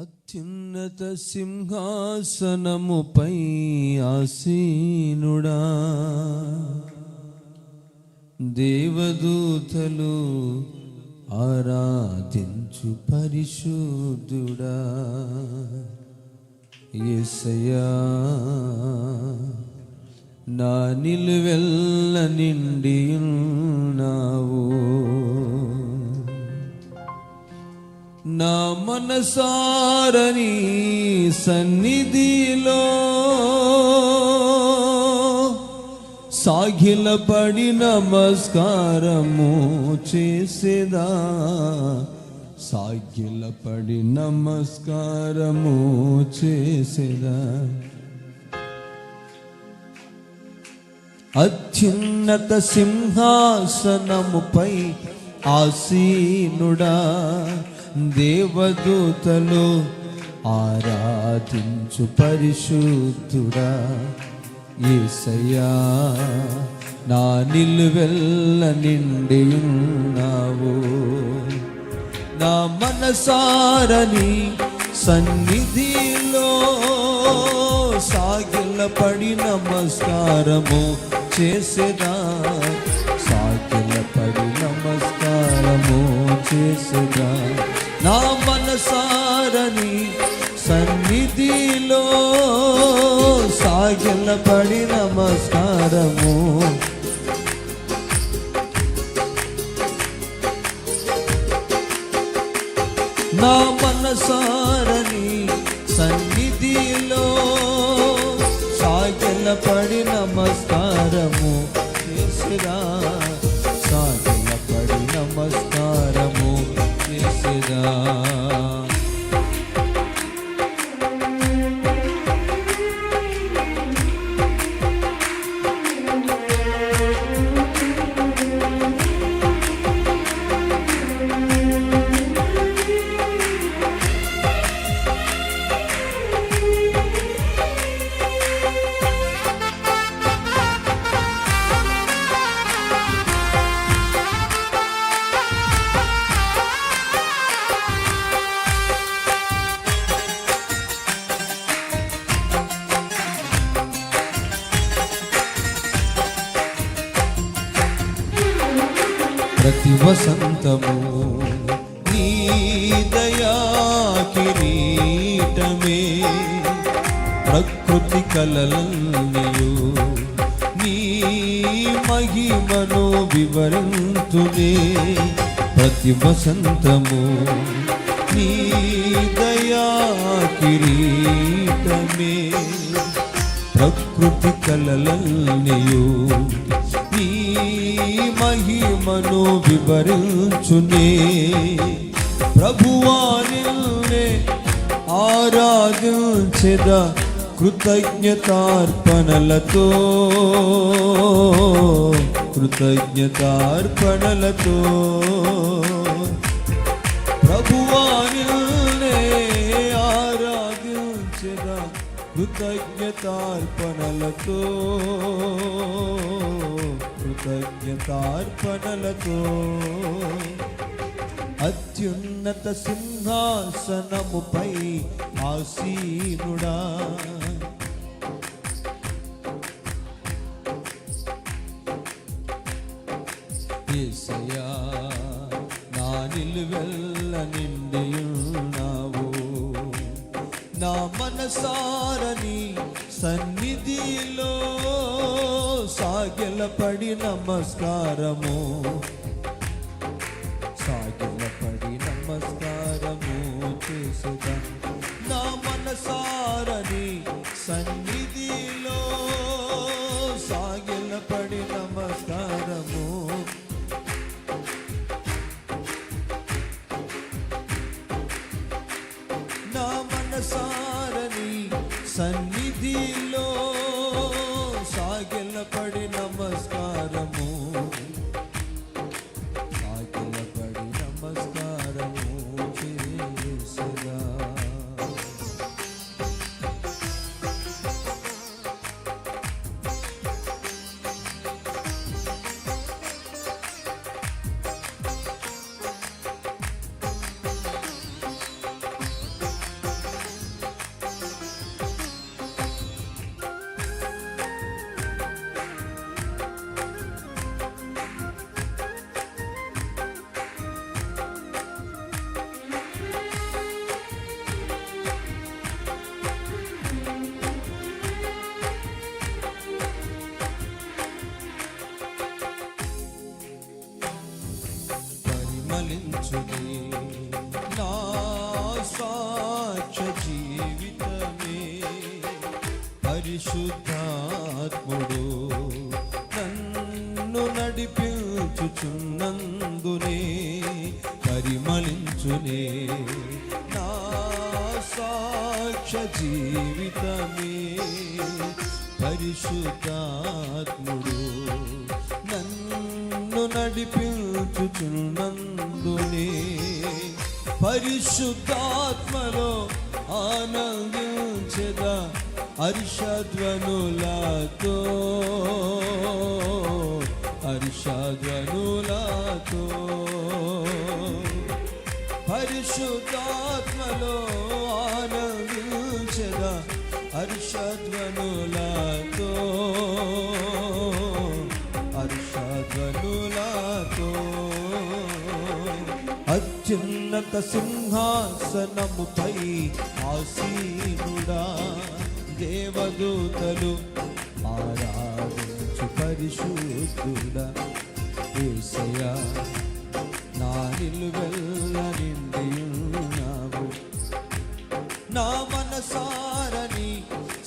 అత్యున్నత సింహాసనముపై ఆసీనుడా. దేవదూతలు ఆరాధించు పరిశుద్ధుడా. ఎసయా నా నిలువెల్ల నిండి ఉన్నావు. నా మనసారని సన్నిధిలో సాగిలపడి నమస్కారము చేసేదా? సాగిలపడి నమస్కారము చేసేదా? అత్యున్నత సింహాసనముపై ఆసీనుడా దేవదూతలు ఆరాధించు పరిశుద్ధుడా. ఏసయ్యా నా నిలువెల్ల నిండి ఉన్నావు. నా మనసారని సన్నిధిలో సాగిలపడి నమస్కారము చేసేదా? సాగిలపడి నమస్కారము చేసేదా? నా మనసారని సన్నిధిలో సాగిల పడి నమస్కారము. నా మనసారని సన్నిధిలో సాగిల పడి నమస్కారము. చేసిరా చేసిరా ప్రతి వసంతము నీ దయా కిరీటమే. ప్రకృతి కలలన్నయు నీ మహిమను వివరంతునే. ప్రతి వసంతము నీ దయా కిరీటమే. ప్రకృతి కలలన్నయు మహిమను వివరించునే. ప్రభువానిల్నే ఆరాధించెద కృతజ్ఞతార్పణలతో. కృతజ్ఞతార్పణలతో. ప్రభువానిల్నే ఆరాధించెద కృతజ్ఞతార్పణలతో. కృతజ్ఞతార్పణలతో అత్యున్నత సింహాసనముపై ఆసీనుడా. యేసయ్యా నా నిలువెల్ల నిండి నా మనసారని సన్నిధిలో సాగిలపడి నమస్కారము. సాగిలపడి నమస్కారము చేసుగా నా మనసారని సన్నిధిలో సాగిలపడి నమస్కారము. నా మనసారని జీవితమే పరిశుద్ధాత్ముడు. నన్ను నడిపించుచున్నందునే పరిశుద్ధాత్మలో ఆనందించదా హర్షధ్వనులతో హర్షధ్వనులతో పరిశుద్ధాత్మలో ఆనంద హర్షధ్వనులతో హర్షధ్వనులతో. అత్యున్నత సింహాసనముపై ఆసీనుడా దేవదూతలు ఆరాధించు పరిశుద్ధుడా. ఏసయ్యా నా నిలువెల్ల నిండియున్నావు. నా మనసార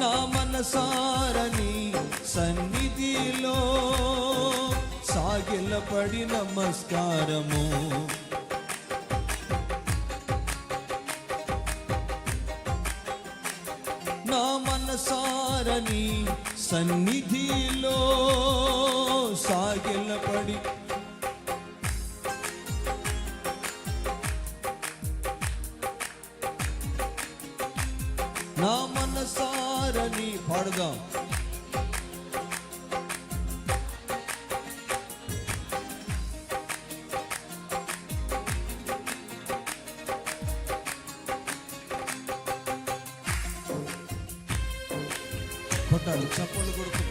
నా మనసారని సన్నిధిలో సాగిలపడి నమస్కారము. నా మనసారని సన్నిధిలో సాగిలపడి పాడుదాం. కొట్టాలి చప్పలు కొడుకు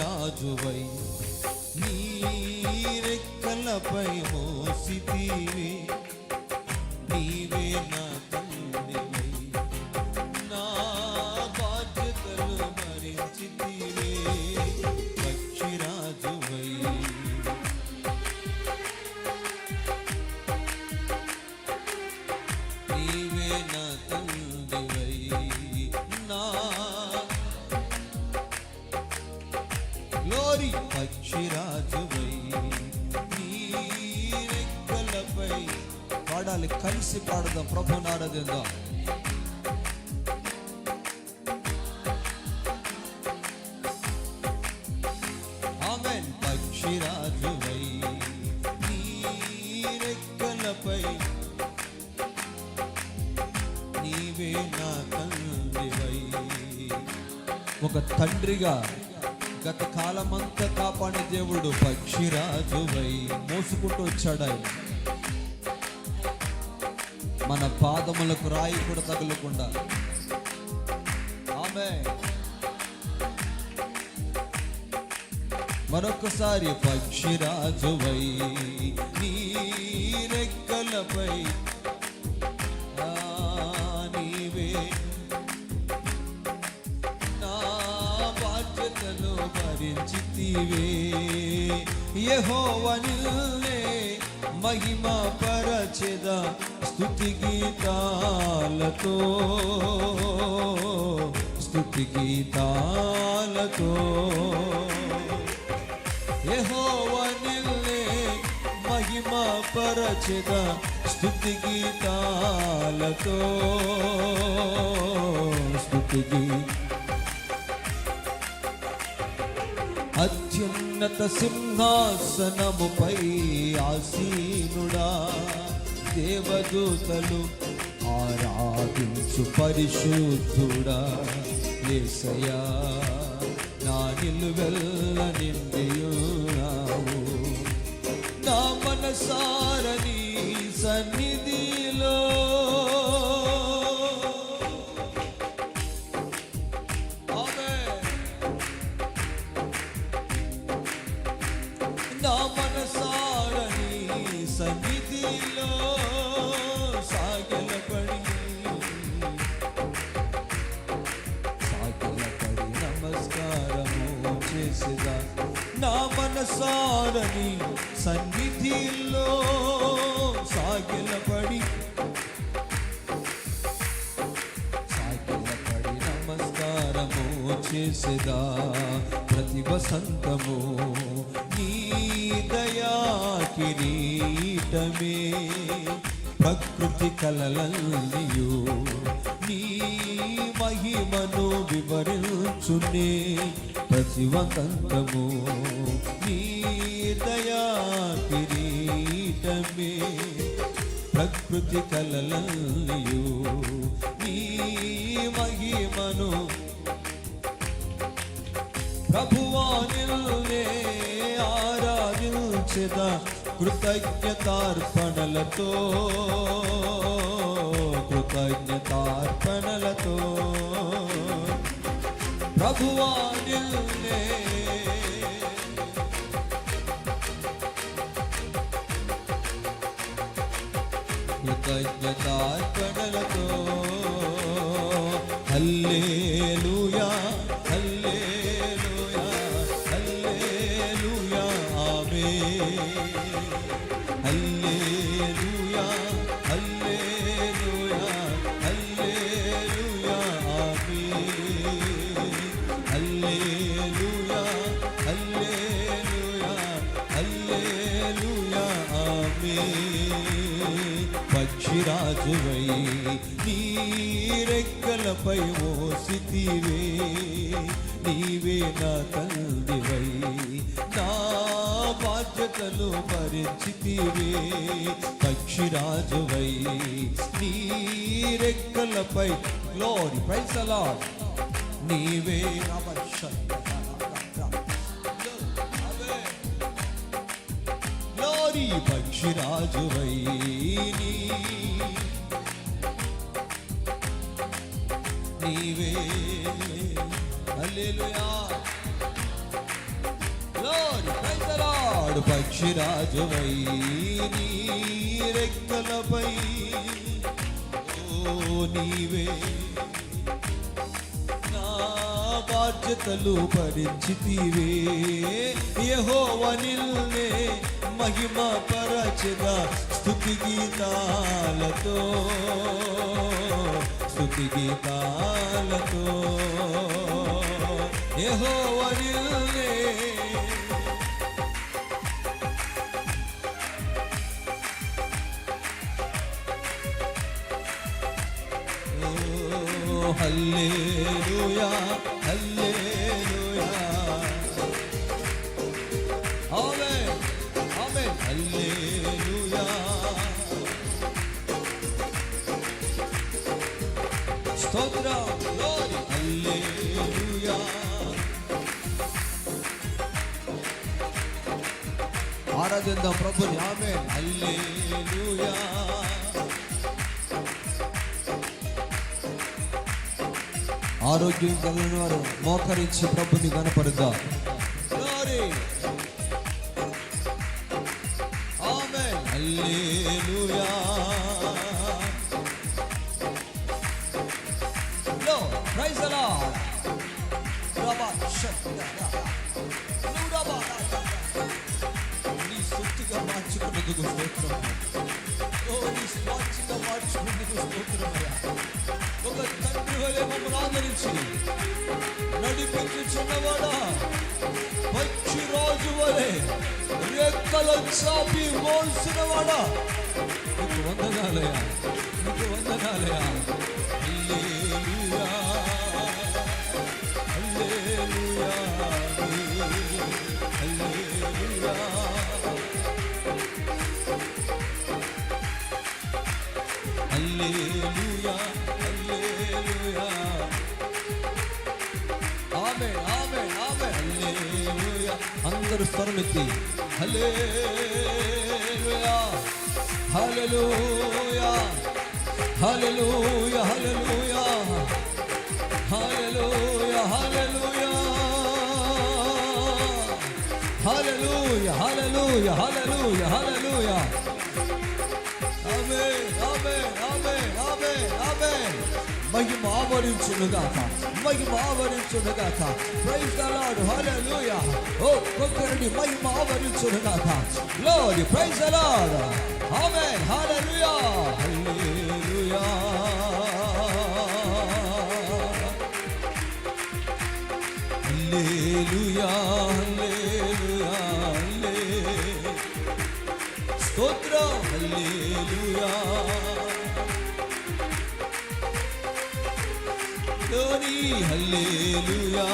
రాజువై పక్షిరాజువై నీరెక్కలపై మోసితీవి పక్షిరాజువై రెక్కలపై పాడాలి కలిసి పాడదాం. ప్రభు నారదిందాం ఆమెన్. పక్షిరాజువై నీరెక్కలపై నీవే నా తండ్రివై ఒక తండ్రిగా కాలమంతా కాపాడే దేవుడు పక్షిరాజువై మోసుకుంటూ వచ్చాడు ఆయన. మన పాదములకు రాయి కూడా తగలకుండా. ఆమె మరొకసారి పక్షిరాజువై నీ రెక్కలపై బాధ్యతలు భరించితివే యెహోవనిల్లే మహిమ పరచెద స్తుతి గీతాలతో. స్తుతి గీతాలతో. యెహోవనిల్లే మహిమ పరచెద స్తుతి గీతాలతో. స్తుతి గీ అత్యున్నత ఉన్నత సింహాసనముపై ఆసీనుడా. దేవదూతలు ఆరాధించు పరిశుద్ధుడా. ఏసయా నా నిలువెల్ల నిండియున్నావు. నా మనసా చేసేదా ప్రతి వసంతము నీ దయా కిరీటమే ప్రకృతి కలలల్లియు నీ మహిమను వివరించునే. ప్రతి వసంతము నీ దయా కిరీటమే ప్రకృతి కలలల్లియు నీ మహిమను ప్రభువా నిన్నే ఆరాధించెద కృతజ్ఞతార్పణలతో కృతజ్ఞతార్పణలతో. ప్రభువా నిన్నే కృతజ్ఞతార్పణలతో హల్లేలు పక్షిరాజువై నీరెక్కలపై ఓసితివే నీవే నా తండ్రివై నా బాధ్యతలు భరించితివే పక్షిరాజువై నీరెక్కలపై గ్లోరీ ప్రైజ్ అలాడ్ నీవే గ్లోరీ పక్షిరాజువై నీ నీవే. Hallelujah. Glory praise the lord పక్షిరాజువై నీ రెక్కలపై. ఓ నీవే. బాధ్యతలు భరించితివే మహిమ పరచగా స్థుతి గీతాలతో. స్థుతి గీతాలతో. ఏహో నిన్నే హల్లే హల్లే ఆరాధిద్దాం ప్రభుని ఆమేన్ హల్లెలూయా ఆరోగ్యం కలిగిన వారు మోకరించి ప్రభుని కనపరుద్దాం Glory. Amen. Hallelujah. Lord, స్తుతిగా మార్చుకున్నందుకు స్తోత్రం ఓ నీ స్వాచ్ఛగా మార్చుకున్నందుకు స్తోత్రం ఒక తండ్రి వలె మమ్మల్ని ఆదరించి నడిపించుచున్నవాడా పక్షి రాజు వలె రెక్కలు చాపి మోల్సినవాడా నీకు వందనాలయా నీకు వందనాలయా దేవుడు స్వరం ఎత్తి హలే హలలోయా హలలోయ హలలోయా హలలోయ హలలోయా హలలోయ హలలోయ హలలోయ హలలోయ మహిమ ఆవరించునుగాక మహిమ ఆవరించునుగాక ప్రైజ్ ద లార్డ్ హల్లెలూయా ఓ కొక్కరిని మహిమ ఆవరించునుగాక glory praise the lord amen hallelujah hallelujah hallelujah hallelujah hallelujah స్తోత్రం హల్లెలూయా ധ്വനി ഹല്ലേലുയാ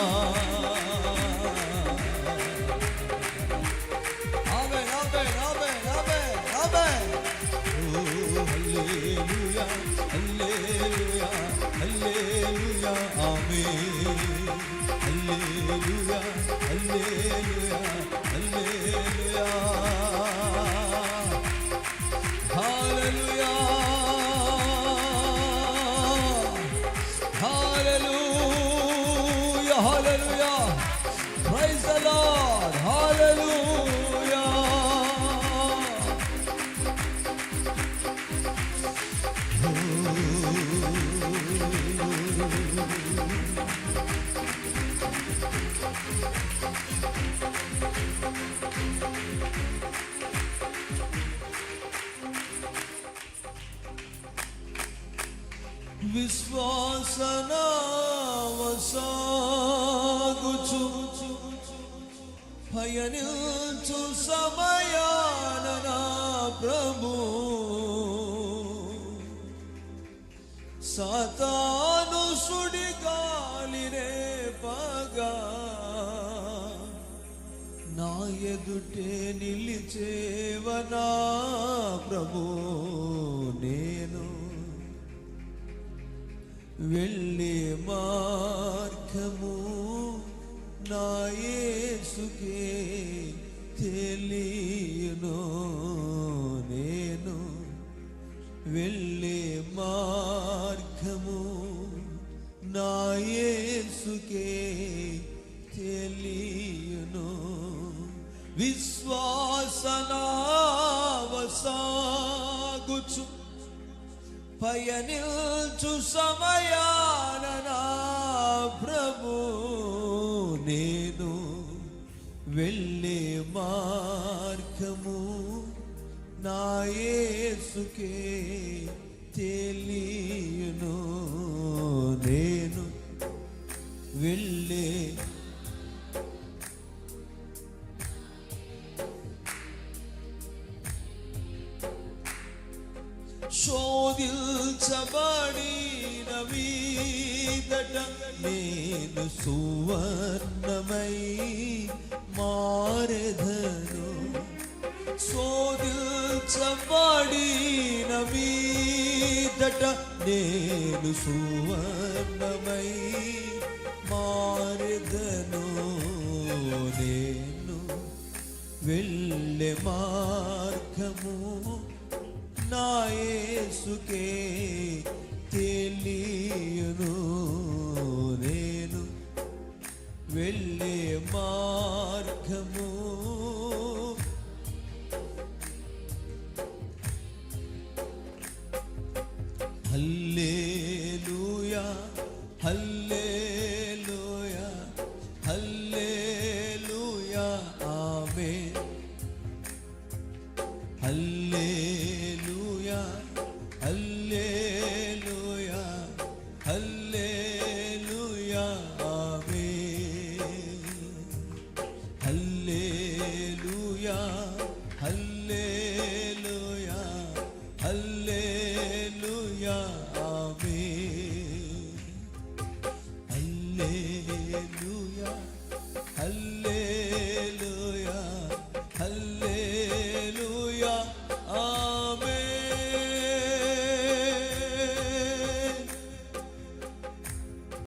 సాతాను సుడి గాలినే పగా. నా ఎదుటే నిలిచేవనా ప్రభు నేను? వెళ్ళే మార్గము నా యేసుకే తెలియను నేను. వెళ్ళి యేసుకే తెలియను. విశ్వాసనావసాగుచు. పయనిల్చు సమయాన ప్రభు నేను వెళ్ళే మార్గము నాయసుకే తెలియను. వెళ్ళే. శోధించబడిన మీదట నేను సువర్ణమై మారెదను. శోధించబడిన మీదట నేను సువర్ణమై మార్గను నేను వెళ్ళే మార్గము నాయసుకే తెలియను. నేను వెళ్ళే మార్గము Hallelujah.